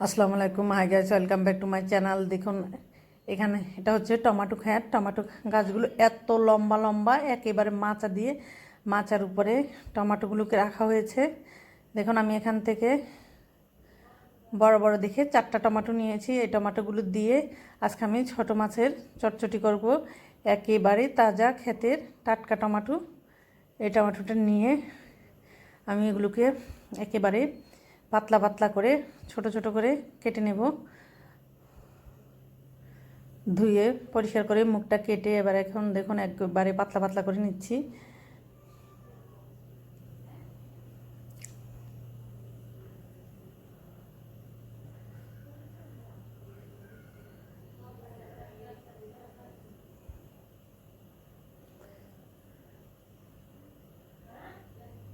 আসসালামু আলাইকুম hi guys welcome back to my channel দেখুন, এখানে এটা হচ্ছে টমাটো খ্যাট টমাটো গাছগুলো এত লম্বা লম্বা, একেবারে মাচা দিয়ে মাচার উপরে টমাটোগুলোকে রাখা হয়েছে। দেখুন, আমি এখান থেকে বড় বড় দেখে চারটা টমাটো নিয়েছি। এই টমাটোগুলো দিয়ে আজকে আমি ছোট মাছের চটচটি করব। একেবারে তাজা ক্ষেতের টাটকা টমাটো। এই টমাটোটা নিয়ে আমি এগুলোকে একেবারে পাতলা পাতলা করে, ছোট ছোট করে কেটে নেব। ধুয়ে পরিষ্কার করে মুখটা কেটে এবার এখন দেখুন একবারে পাতলা পাতলা করে নিচ্ছি।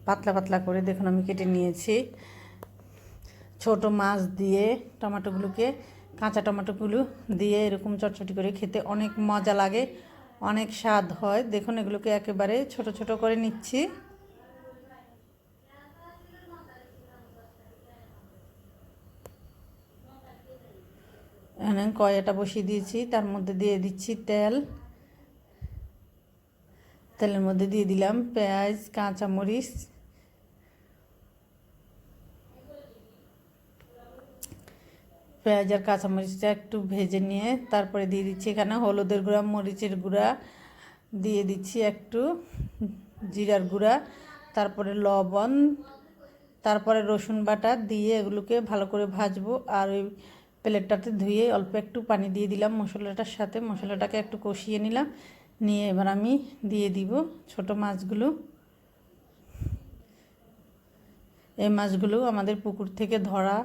পাতলা পাতলা করে দেখুন আমি কেটে নিয়েছি। ছোট মাছ দিয়ে টমেটোগুলোকে, কাঁচা টমেটোগুলো দিয়ে এরকম চটচটি করে খেতে অনেক মজা লাগে, অনেক স্বাদ হয়। দেখুন, এগুলোকে একেবারে ছোট ছোট করে নিচ্ছি। কয়টা বসিয়ে দিয়েছি, তার মধ্যে দিয়ে দিচ্ছি তেল। তেলের মধ্যে দিয়ে দিলাম পেঁয়াজ, কাঁচামরিচ পেঁয়াজ আর কাঁচামরিচটা একটু ভেজে নিয়ে তারপরে দিয়ে দিচ্ছি এখানে হলুদের গুঁড়া, মরিচের গুঁড়া দিয়ে দিচ্ছি একটু, জিরার গুঁড়া, তারপরে লবণ, তারপরে রসুন বাটা দিয়ে এগুলোকে ভালো করে ভাজবো আর ওই প্লেটটাতে ধুয়ে অল্প একটু পানি দিয়ে দিলাম মশলাটার সাথে, মশলাটাকে একটু কষিয়ে নিলাম, নিয়ে এবার আমি দিয়ে দিব ছোট মাছগুলো। এই মাছগুলো আমাদের পুকুর থেকে ধরা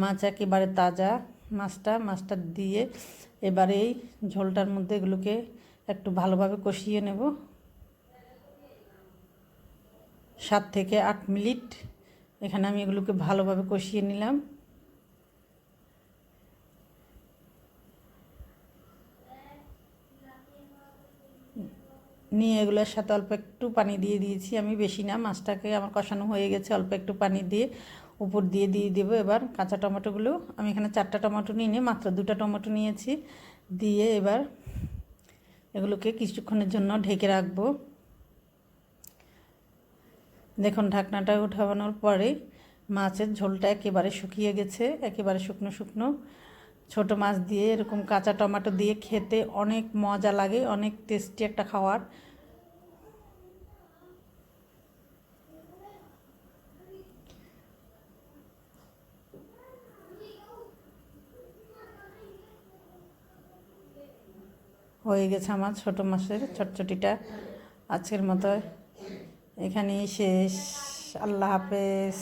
মাছ একেবারে তাজা মাছটা মাছটা দিয়ে এবারে এই ঝোলটার মধ্যে এগুলোকে একটু ভালোভাবে কষিয়ে নেব। সাত থেকে আট মিনিট এখানে আমি এগুলোকে ভালোভাবে কষিয়ে নিলাম। নিয়ে এগুলোর সাথে অল্প একটু পানি দিয়ে দিয়েছি। আমি বেশি না, মাছটাকে আমার কষানো হয়ে গেছে, অল্প একটু পানি দিয়ে উপর দিয়ে দিয়ে দেবো। এবার কাঁচা টমেটোগুলো আমি এখানে চারটা টমেটো নিয়ে মাত্র দুটা টমেটো নিয়েছি। দিয়ে এবার এগুলোকে কিছুক্ষণের জন্য ঢেকে রাখব। দেখুন, ঢাকনাটা উঠাবানোর পরে মাছের ঝোলটা একেবারে শুকিয়ে গেছে, একেবারে শুকনো শুকনো। ছোট মাছ দিয়ে এরকম কাঁচা টমেটো দিয়ে খেতে অনেক মজা লাগে, অনেক টেস্টি একটা খাবার হয়ে গেছে আমার ছোট মাসের চটচটিটা আজকের মতো। এখানেই শেষ। আল্লাহ হাফেজ।